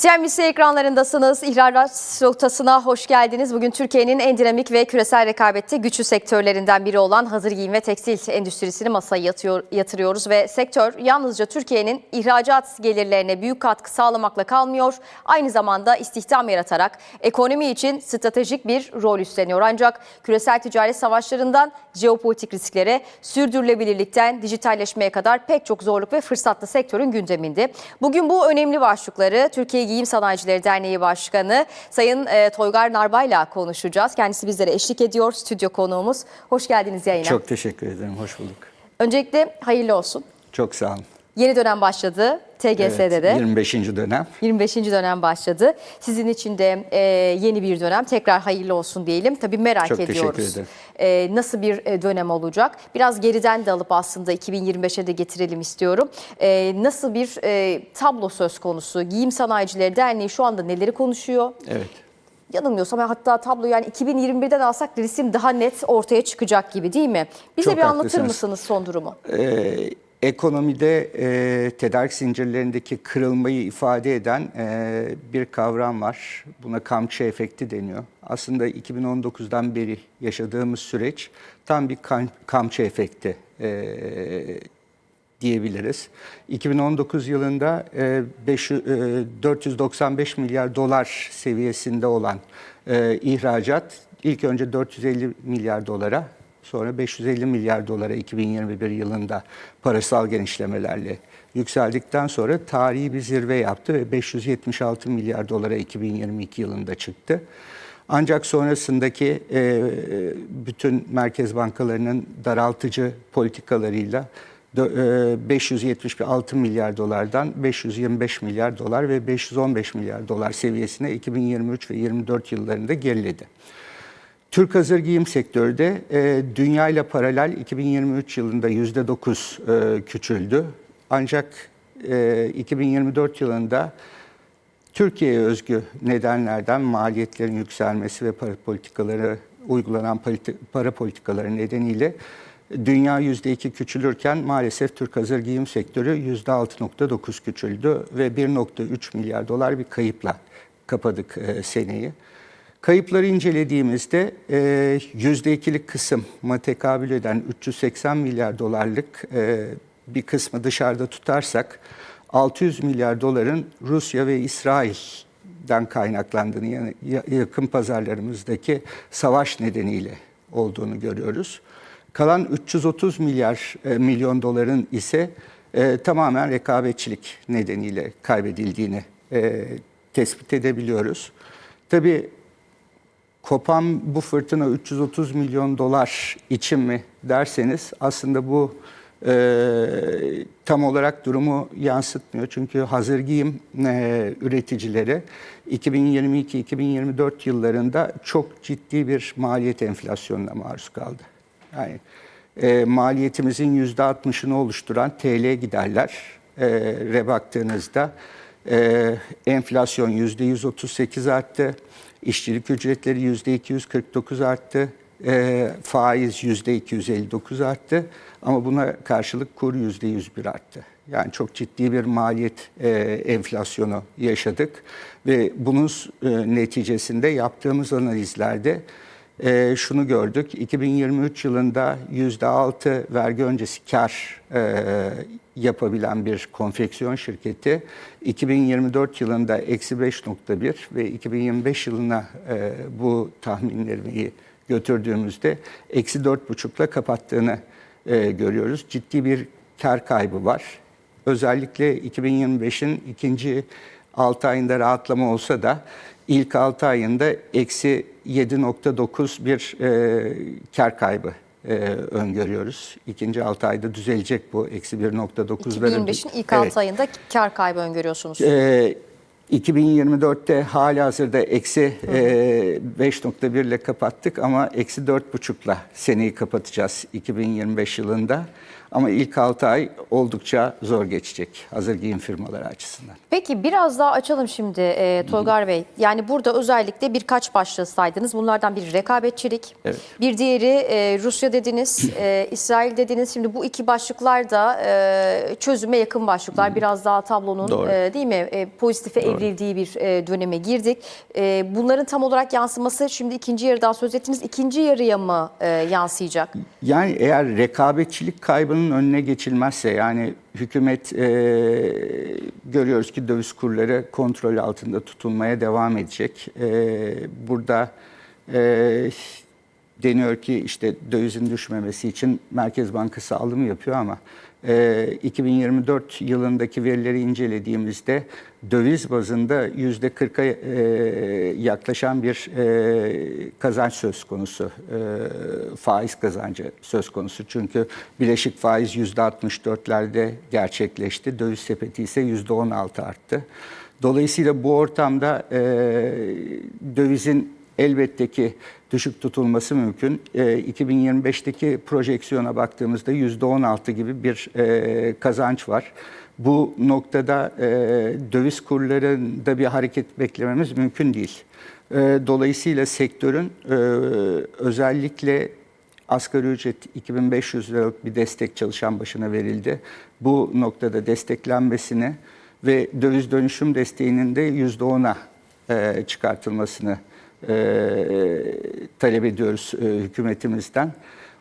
CNBC ekranlarındasınız. İhracat noktasına hoş geldiniz. Bugün Türkiye'nin en dinamik ve küresel rekabette güçlü sektörlerinden biri olan hazır giyim ve tekstil endüstrisini masaya yatıyor, yatırıyoruz ve sektör yalnızca Türkiye'nin ihracat gelirlerine büyük katkı sağlamakla kalmıyor. Aynı zamanda istihdam yaratarak ekonomi için stratejik bir rol üstleniyor. Ancak küresel ticaret savaşlarından jeopolitik risklere, sürdürülebilirlikten dijitalleşmeye kadar pek çok zorluk ve fırsatlı sektörün gündeminde. Bugün bu önemli başlıkları Türkiye Giyim Sanayicileri Derneği Başkanı Sayın e, Toygar Narbay'la konuşacağız. Kendisi bizlere eşlik ediyor. Stüdyo konuğumuz. Hoş geldiniz yayına. Çok teşekkür ederim. Hoş bulduk. Öncelikle hayırlı olsun. Çok sağ olun. Yeni dönem başladı. TGS'de Evet, de. 25. dönem. 25. dönem başladı. Sizin için de e, yeni bir dönem. Tekrar hayırlı olsun diyelim. Tabii merak Çok teşekkür ediyoruz. ederim. E, nasıl bir e, dönem olacak? Biraz geriden de alıp aslında 2025'e de getirelim istiyorum. E, nasıl bir e, tablo söz konusu? Giyim Sanayicileri Derneği şu anda neleri konuşuyor? Evet. Yanılmıyorsam hatta tablo yani 2021'den alsak resim daha net ortaya çıkacak gibi değil mi? Bize Çok bir anlatır haklısınız. mısınız son durumu? Ee, ekonomide e, tedarik zincirlerindeki kırılmayı ifade eden e, bir kavram var. Buna kamçı efekti deniyor. Aslında 2019'dan beri yaşadığımız süreç tam bir kam- kamçı efekti e, diyebiliriz. 2019 yılında e, 500, e, 495 milyar dolar seviyesinde olan e, ihracat ilk önce 450 milyar dolara sonra 550 milyar dolara 2021 yılında parasal genişlemelerle yükseldikten sonra tarihi bir zirve yaptı ve 576 milyar dolara 2022 yılında çıktı. Ancak sonrasındaki e, bütün merkez bankalarının daraltıcı politikalarıyla dö- e, 576 milyar dolardan 525 milyar dolar ve 515 milyar dolar seviyesine 2023 ve 2024 yıllarında geriledi. Türk hazır giyim sektörü de e, dünya ile paralel 2023 yılında %9 e, küçüldü. Ancak e, 2024 yılında Türkiye'ye özgü nedenlerden maliyetlerin yükselmesi ve para politikaları uygulanan para politikaları nedeniyle dünya %2 küçülürken maalesef Türk hazır giyim sektörü %6.9 küçüldü ve 1.3 milyar dolar bir kayıpla kapadık e, seneyi. Kayıpları incelediğimizde e, yüzde ikilik kısma tekabül eden 380 milyar dolarlık e, bir kısmı dışarıda tutarsak 600 milyar doların Rusya ve İsrail'den kaynaklandığını yani ya- yakın pazarlarımızdaki savaş nedeniyle olduğunu görüyoruz. Kalan 330 milyar e, milyon doların ise e, tamamen rekabetçilik nedeniyle kaybedildiğini e, tespit edebiliyoruz. Tabii kopan bu fırtına 330 milyon dolar için mi derseniz aslında bu e, tam olarak durumu yansıtmıyor. Çünkü hazır giyim e, üreticileri 2022-2024 yıllarında çok ciddi bir maliyet enflasyonuna maruz kaldı. Yani e, maliyetimizin %60'ını oluşturan TL giderler e, baktığınızda e, enflasyon %138 arttı. İşçilik ücretleri %249 arttı. E, faiz %259 arttı. Ama buna karşılık kur %101 arttı. Yani çok ciddi bir maliyet e, enflasyonu yaşadık. Ve bunun e, neticesinde yaptığımız analizlerde e, şunu gördük. 2023 yılında %6 vergi öncesi kar e, yapabilen bir konfeksiyon şirketi 2024 yılında eksi 5.1 ve 2025 yılına e, bu tahminlerimi götürdüğümüzde eksi 4.5'la kapattığını e, görüyoruz. Ciddi bir kar kaybı var. Özellikle 2025'in ikinci 6 ayında rahatlama olsa da ilk 6 ayında eksi 7.9 bir e, kar kaybı e, öngörüyoruz. İkinci 6 ayda düzelecek bu eksi 1.9. ve- 2025'in ilk Evet. 6 ayında kar kaybı öngörüyorsunuz. Ee, 2024'te hala hazırda eksi e, 5.1 ile kapattık ama eksi 4.5'la seneyi kapatacağız 2025 yılında. Ama ilk 6 ay oldukça zor geçecek hazır giyim firmaları açısından. Peki biraz daha açalım şimdi e, Toygar Bey. Yani burada özellikle birkaç başlığı saydınız. Bunlardan biri rekabetçilik, Evet. bir diğeri e, Rusya dediniz, e, İsrail dediniz. Şimdi bu iki başlıklar da e, çözüme yakın başlıklar. Biraz daha tablonun Doğru. e, değil mi e, pozitife evrildiği bir e, döneme girdik. E, bunların tam olarak yansıması şimdi ikinci yarıdan söz ettiniz. İkinci yarıya mı e, yansıyacak? Yani eğer rekabetçilik kaybının önüne geçilmezse yani hükümet görüyoruz ki döviz kurları kontrol altında tutulmaya devam edecek. Burada deniyor ki işte dövizin düşmemesi için Merkez Bankası alımı yapıyor ama 2024 yılındaki verileri incelediğimizde döviz bazında yüzde 40'a e, yaklaşan bir e, kazanç söz konusu, e, faiz kazancı söz konusu. Çünkü bileşik faiz yüzde 64'lerde gerçekleşti, döviz sepeti ise yüzde 16 arttı. Dolayısıyla bu ortamda dövizin elbette ki düşük tutulması mümkün. E, 2025'teki projeksiyona baktığımızda %16 gibi bir e, kazanç var. Bu noktada e, döviz kurlarında bir hareket beklememiz mümkün değil. E, dolayısıyla sektörün e, özellikle asgari ücret 2500 liralık bir destek çalışan başına verildi. Bu noktada desteklenmesini ve döviz dönüşüm desteğinin de %10'a e, çıkartılmasını e, talep ediyoruz e, hükümetimizden.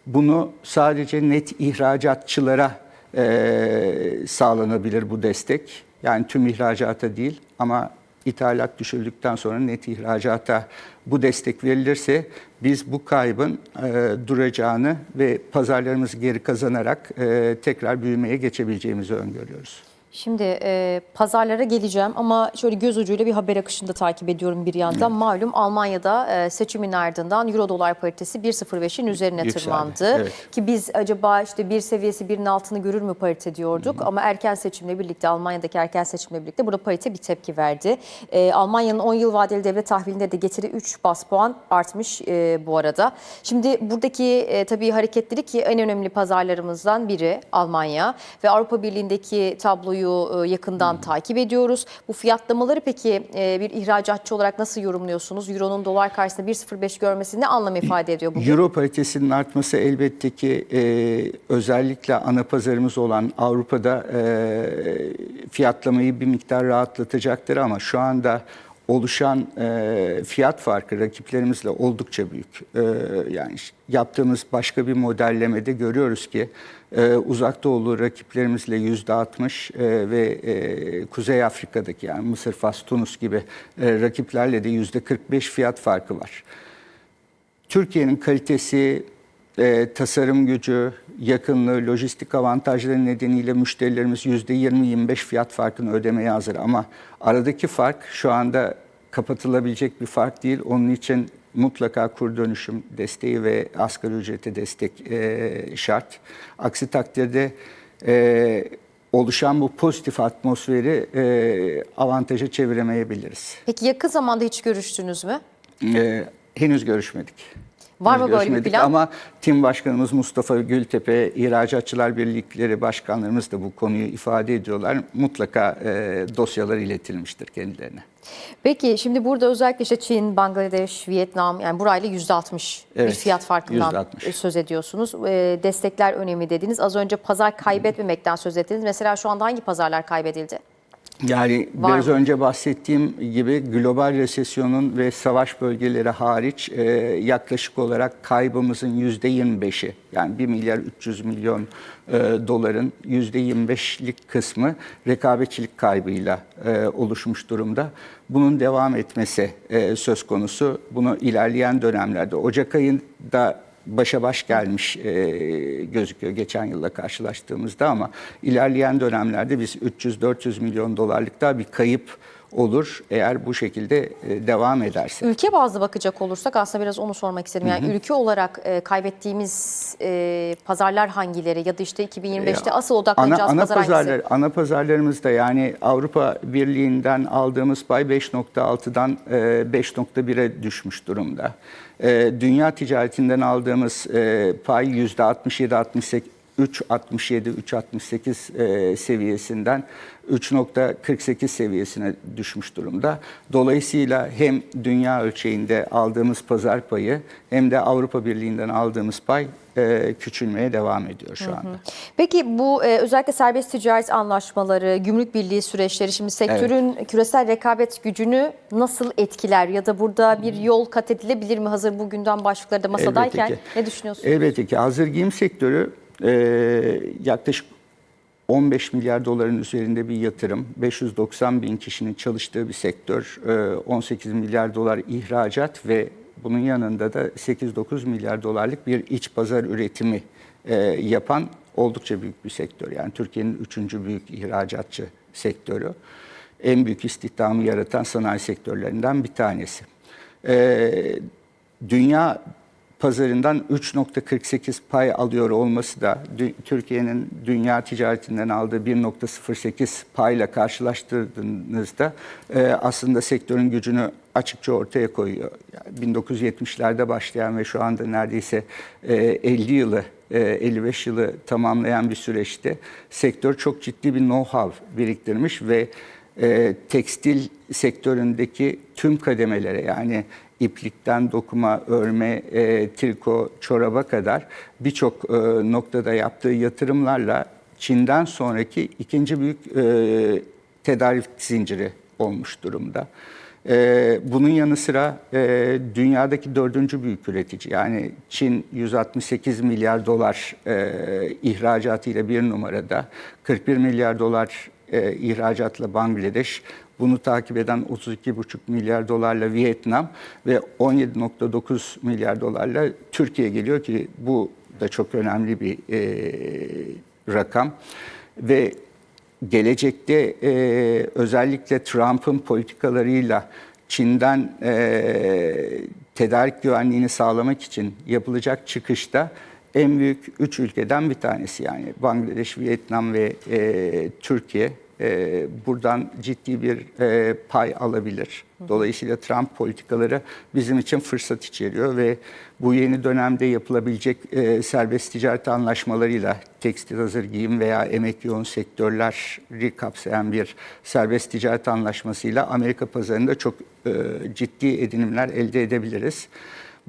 Bunu sadece net ihracatçılara e, sağlanabilir bu destek. Yani tüm ihracata değil ama ithalat düşürdükten sonra net ihracata bu destek verilirse biz bu kaybın e, duracağını ve pazarlarımızı geri kazanarak e, tekrar büyümeye geçebileceğimizi öngörüyoruz. Şimdi e, pazarlara geleceğim ama şöyle göz ucuyla bir haber akışını da takip ediyorum bir yandan. Malum Almanya'da e, seçimin ardından Euro dolar paritesi 1.05'in üzerine Yükseldi, tırmandı. evet. Ki biz acaba işte bir seviyesi birinin altını görür mü parite diyorduk ama erken seçimle birlikte Almanya'daki erken seçimle birlikte burada parite bir tepki verdi. E, Almanya'nın 10 yıl vadeli devlet tahvilinde de getiri 3 bas puan artmış e, bu arada. Şimdi buradaki e, tabii hareketlilik ki en önemli pazarlarımızdan biri Almanya ve Avrupa Birliği'ndeki tabloyu e, yakından takip ediyoruz. Bu fiyatlamaları peki e, bir ihracatçı olarak nasıl yorumluyorsunuz? Euro'nun dolar karşısında 1.05 görmesi ne anlam ifade ediyor bugün? Euro paritesinin artması elbette ki e, özellikle ana pazarımız olan Avrupa'da e, fiyatlamayı bir miktar rahatlatacaktır ama şu anda oluşan e, fiyat farkı rakiplerimizle oldukça büyük. E, yani yaptığımız başka bir modellemede görüyoruz ki e, uzak doğulu rakiplerimizle yüzde 60 ve e, Kuzey Afrika'daki yani Mısır, Fas, Tunus gibi e, rakiplerle de yüzde 45 fiyat farkı var. Türkiye'nin kalitesi, e, tasarım gücü, yakınlığı, lojistik avantajları nedeniyle müşterilerimiz %20-25 fiyat farkını ödemeye hazır. Ama aradaki fark şu anda kapatılabilecek bir fark değil. Onun için mutlaka kur dönüşüm desteği ve asgari ücrete destek e, şart. Aksi takdirde e, oluşan bu pozitif atmosferi e, avantaja çeviremeyebiliriz. Peki yakın zamanda hiç görüştünüz mü? Ee, henüz görüşmedik. Var mı böyle bir plan? Ama tim başkanımız Mustafa Gültepe, İhracatçılar Birlikleri başkanlarımız da bu konuyu ifade ediyorlar. Mutlaka e, dosyalar iletilmiştir kendilerine. Peki şimdi burada özellikle işte Çin, Bangladeş, Vietnam yani burayla %60 bir Evet, fiyat farkından %60. söz ediyorsunuz. Ee, destekler önemli dediniz. Az önce pazar kaybetmemekten söz ettiniz. Mesela şu anda hangi pazarlar kaybedildi? Yani Var biraz mı? önce bahsettiğim gibi global resesyonun ve savaş bölgeleri hariç e, yaklaşık olarak kaybımızın yüzde 25'i yani 1 milyar 300 milyon e, doların yüzde 25'lik kısmı rekabetçilik kaybıyla e, oluşmuş durumda. Bunun devam etmesi e, söz konusu. Bunu ilerleyen dönemlerde Ocak ayında başa baş gelmiş e, gözüküyor geçen yılla karşılaştığımızda ama ilerleyen dönemlerde biz 300-400 milyon dolarlık daha bir kayıp olur eğer bu şekilde e, devam ederse. Ülke bazlı bakacak olursak aslında biraz onu sormak istedim. Yani ülke olarak e, kaybettiğimiz e, pazarlar hangileri ya da işte 2025'te asıl Ana, odaklanacağız ana pazar hangisi? pazarlar, ana pazarlarımızda yani Avrupa Birliği'nden aldığımız pay 5.6'dan e, 5.1'e düşmüş durumda. E, Dünya ticaretinden aldığımız e, pay %67-68 3.67-3.68 e, seviyesinden 3.48 seviyesine düşmüş durumda. Dolayısıyla hem dünya ölçeğinde aldığımız pazar payı hem de Avrupa Birliği'nden aldığımız pay e, küçülmeye devam ediyor şu anda. Peki bu e, özellikle serbest ticaret anlaşmaları, gümrük birliği süreçleri şimdi sektörün küresel rekabet gücünü nasıl etkiler ya da burada bir yol kat edilebilir mi hazır bugünden başlıkları da masadayken Elbette ki. ne düşünüyorsunuz? Elbette ki hazır giyim sektörü e, yaklaşık 15 milyar doların üzerinde bir yatırım, 590 bin kişinin çalıştığı bir sektör, e, 18 milyar dolar ihracat ve bunun yanında da 8-9 milyar dolarlık bir iç pazar üretimi e, yapan oldukça büyük bir sektör. Yani Türkiye'nin üçüncü büyük ihracatçı sektörü. En büyük istihdamı yaratan sanayi sektörlerinden bir tanesi. E, dünya pazarından 3.48 pay alıyor olması da Türkiye'nin dünya ticaretinden aldığı 1.08 payla karşılaştırdığınızda e, aslında sektörün gücünü açıkça ortaya koyuyor. Yani 1970'lerde başlayan ve şu anda neredeyse e, 50 yılı e, 55 yılı tamamlayan bir süreçte sektör çok ciddi bir know-how biriktirmiş ve e, tekstil sektöründeki tüm kademelere yani iplikten dokuma, örme, e, triko, çoraba kadar birçok e, noktada yaptığı yatırımlarla Çin'den sonraki ikinci büyük e, tedarik zinciri olmuş durumda. E, bunun yanı sıra e, dünyadaki dördüncü büyük üretici. Yani Çin 168 milyar dolar e, ihracatıyla bir numarada, 41 milyar dolar e, ihracatla Bangladeş, bunu takip eden 32,5 milyar dolarla Vietnam ve 17,9 milyar dolarla Türkiye geliyor ki bu da çok önemli bir e, rakam. Ve gelecekte e, özellikle Trump'ın politikalarıyla Çin'den e, tedarik güvenliğini sağlamak için yapılacak çıkışta en büyük üç ülkeden bir tanesi yani Bangladeş, Vietnam ve e, Türkiye e, buradan ciddi bir e, pay alabilir. Dolayısıyla Trump politikaları bizim için fırsat içeriyor ve bu yeni dönemde yapılabilecek e, serbest ticaret anlaşmalarıyla tekstil hazır giyim veya emek yoğun sektörleri kapsayan bir serbest ticaret anlaşmasıyla Amerika pazarında çok e, ciddi edinimler elde edebiliriz.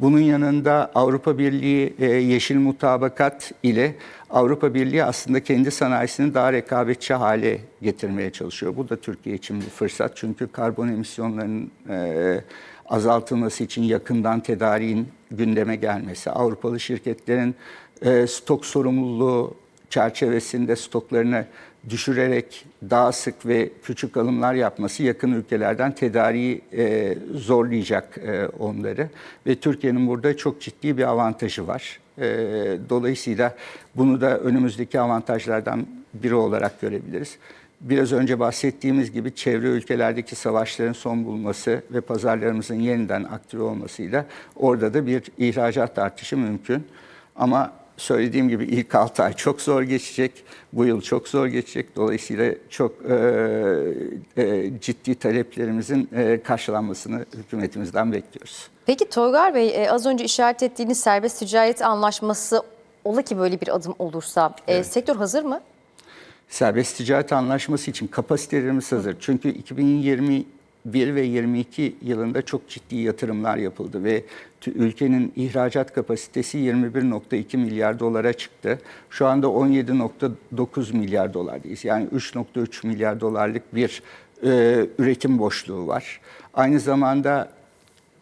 Bunun yanında Avrupa Birliği e, yeşil mutabakat ile Avrupa Birliği aslında kendi sanayisini daha rekabetçi hale getirmeye çalışıyor. Bu da Türkiye için bir fırsat çünkü karbon emisyonlarının e, azaltılması için yakından tedariğin gündeme gelmesi, Avrupalı şirketlerin e, stok sorumluluğu çerçevesinde stoklarını düşürerek daha sık ve küçük alımlar yapması yakın ülkelerden tedariği e, zorlayacak e, onları. Ve Türkiye'nin burada çok ciddi bir avantajı var. E, dolayısıyla bunu da önümüzdeki avantajlardan biri olarak görebiliriz. Biraz önce bahsettiğimiz gibi çevre ülkelerdeki savaşların son bulması ve pazarlarımızın yeniden aktif olmasıyla orada da bir ihracat artışı mümkün. Ama söylediğim gibi ilk 6 ay çok zor geçecek. Bu yıl çok zor geçecek. Dolayısıyla çok e, e, ciddi taleplerimizin e, karşılanmasını hükümetimizden bekliyoruz. Peki Toygar Bey e, az önce işaret ettiğiniz serbest ticaret anlaşması ola ki böyle bir adım olursa e, sektör hazır mı? Serbest ticaret anlaşması için kapasitelerimiz hazır. Çünkü 2021 ve 22 yılında çok ciddi yatırımlar yapıldı ve ülkenin ihracat kapasitesi 21.2 milyar dolara çıktı. Şu anda 17.9 milyar dolardayız. Yani 3.3 milyar dolarlık bir e, üretim boşluğu var. Aynı zamanda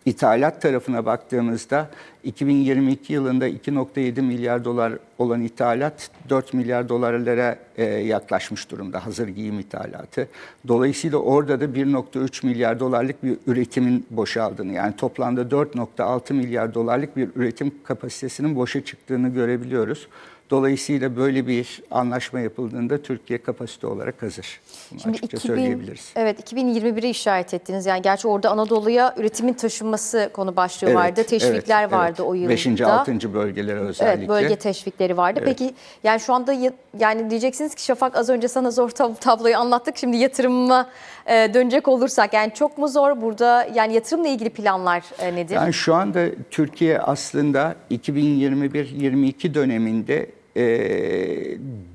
İthalat tarafına baktığımızda 2022 yılında 2.7 milyar dolar olan ithalat 4 milyar dolarlara e, yaklaşmış durumda hazır giyim ithalatı. Dolayısıyla orada da 1.3 milyar dolarlık bir üretimin boşaldığını yani toplamda 4.6 milyar dolarlık bir üretim kapasitesinin boşa çıktığını görebiliyoruz. Dolayısıyla böyle bir anlaşma yapıldığında Türkiye kapasite olarak hazır. Bunu açıkça söyleyebiliriz. Evet 2021'i işaret ettiniz. Yani gerçi orada Anadolu'ya üretimin taşınması konu başlığı vardı. Teşvikler evet, vardı evet. o yılda. Beşinci, altıncı bölgelere özellikle. Evet bölge teşvikleri vardı. Peki yani şu anda ya- yani diyeceksiniz ki Şafak az önce sana zor tab- tabloyu anlattık. Şimdi yatırıma e, dönecek olursak yani çok mu zor burada yani yatırımla ilgili planlar e, nedir? Yani şu anda Türkiye aslında 2021-22 döneminde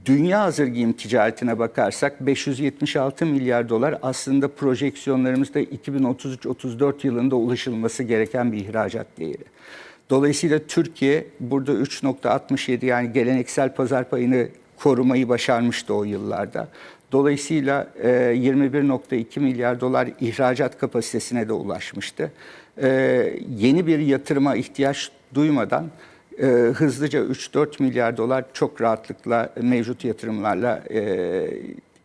dünya hazır giyim ticaretine bakarsak 576 milyar dolar aslında projeksiyonlarımızda 2033-34 yılında ulaşılması gereken bir ihracat değeri. Dolayısıyla Türkiye burada 3.67 yani geleneksel pazar payını korumayı başarmıştı o yıllarda. Dolayısıyla e, 21.2 milyar dolar ihracat kapasitesine de ulaşmıştı. E, yeni bir yatırıma ihtiyaç duymadan e, hızlıca 3-4 milyar dolar çok rahatlıkla mevcut yatırımlarla e,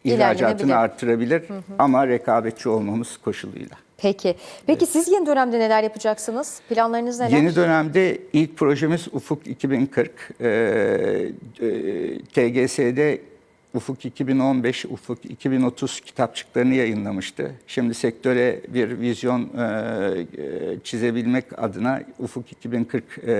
ihracatını arttırabilir ama rekabetçi olmamız koşuluyla. Peki. Peki siz yeni dönemde neler yapacaksınız? Planlarınız neler? Yeni dönemde ilk projemiz Ufuk 2040. Ee, e, TGS'de Ufuk 2015, Ufuk 2030 kitapçıklarını yayınlamıştı. Şimdi sektöre bir vizyon e, e, çizebilmek adına Ufuk 2040 e,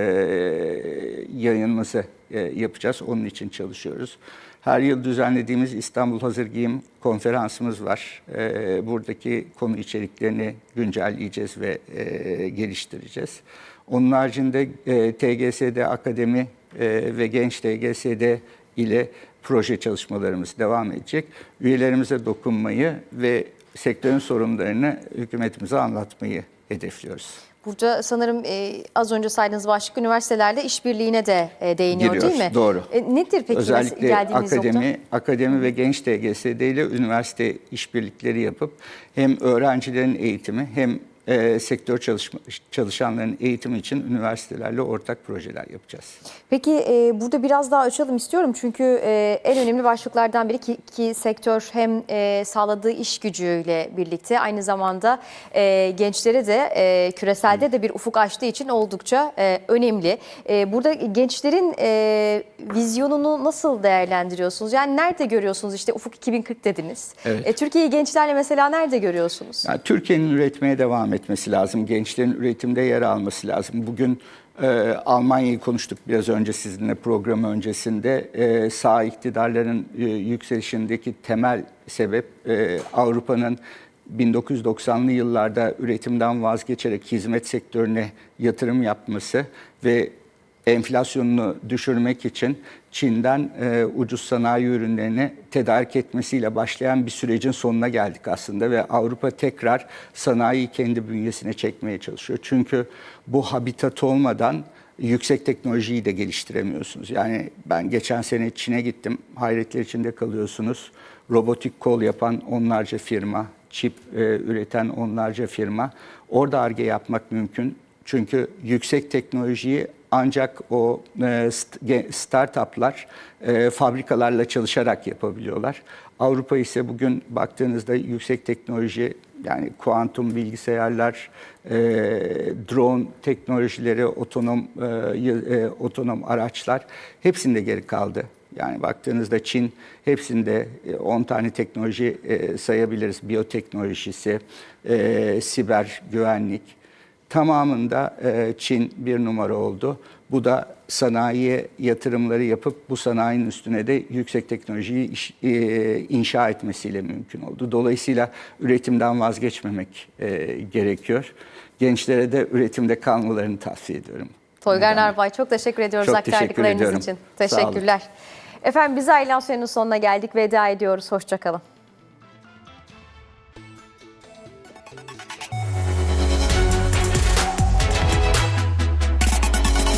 yayınımızı e, yapacağız. Onun için çalışıyoruz. Her yıl düzenlediğimiz İstanbul Hazır Giyim konferansımız var. E, buradaki konu içeriklerini güncelleyeceğiz ve e, geliştireceğiz. Onun haricinde e, TGS'de Akademi e, ve Genç TGS'de ile proje çalışmalarımız devam edecek. Üyelerimize dokunmayı ve sektörün sorunlarını hükümetimize anlatmayı hedefliyoruz. Burada sanırım e, az önce saydığınız başlık üniversitelerle işbirliğine de e, değiniyor Giriyoruz, değil mi? doğru. E, nedir peki Özellikle geldiğiniz akademi, nokta? akademi ve genç TGS'de ile üniversite işbirlikleri yapıp hem öğrencilerin eğitimi hem e, sektör çalışma, çalışanların eğitimi için üniversitelerle ortak projeler yapacağız. Peki e, burada biraz daha açalım istiyorum çünkü e, en önemli başlıklardan biri ki, ki sektör hem e, sağladığı iş gücüyle birlikte aynı zamanda e, gençlere de e, küreselde de bir ufuk açtığı için oldukça e, önemli. E, burada gençlerin e, vizyonunu nasıl değerlendiriyorsunuz? Yani nerede görüyorsunuz işte ufuk 2040 dediniz. Evet. E, Türkiye'yi gençlerle mesela nerede görüyorsunuz? Yani Türkiye'nin üretmeye devam etmesi lazım. Gençlerin üretimde yer alması lazım. Bugün e, Almanya'yı konuştuk biraz önce sizinle programı öncesinde. E, sağ iktidarların e, yükselişindeki temel sebep e, Avrupa'nın 1990'lı yıllarda üretimden vazgeçerek hizmet sektörüne yatırım yapması ve enflasyonunu düşürmek için Çin'den e, ucuz sanayi ürünlerini tedarik etmesiyle başlayan bir sürecin sonuna geldik aslında ve Avrupa tekrar sanayiyi kendi bünyesine çekmeye çalışıyor. Çünkü bu habitat olmadan yüksek teknolojiyi de geliştiremiyorsunuz. Yani ben geçen sene Çin'e gittim. Hayretler içinde kalıyorsunuz. Robotik kol yapan onlarca firma, çip e, üreten onlarca firma. Orada ARGE yapmak mümkün. Çünkü yüksek teknolojiyi ancak o e, startuplar e, fabrikalarla çalışarak yapabiliyorlar. Avrupa ise bugün baktığınızda yüksek teknoloji yani kuantum bilgisayarlar, e, drone teknolojileri, otonom e, otonom araçlar hepsinde geri kaldı. Yani baktığınızda Çin hepsinde e, 10 tane teknoloji sayabiliriz. Biyoteknolojisi, e, siber güvenlik, tamamında e, Çin bir numara oldu. Bu da sanayiye yatırımları yapıp bu sanayinin üstüne de yüksek teknolojiyi iş- e, inşa etmesiyle mümkün oldu. Dolayısıyla üretimden vazgeçmemek e, gerekiyor. Gençlere de üretimde kalmalarını tavsiye ediyorum. Toygar Narbay çok teşekkür ediyoruz Çok teşekkür aktardıklarınız ediyorum. için. Teşekkürler. Efendim biz Aylan Suyu'nun sonuna geldik. Veda ediyoruz. Hoşçakalın.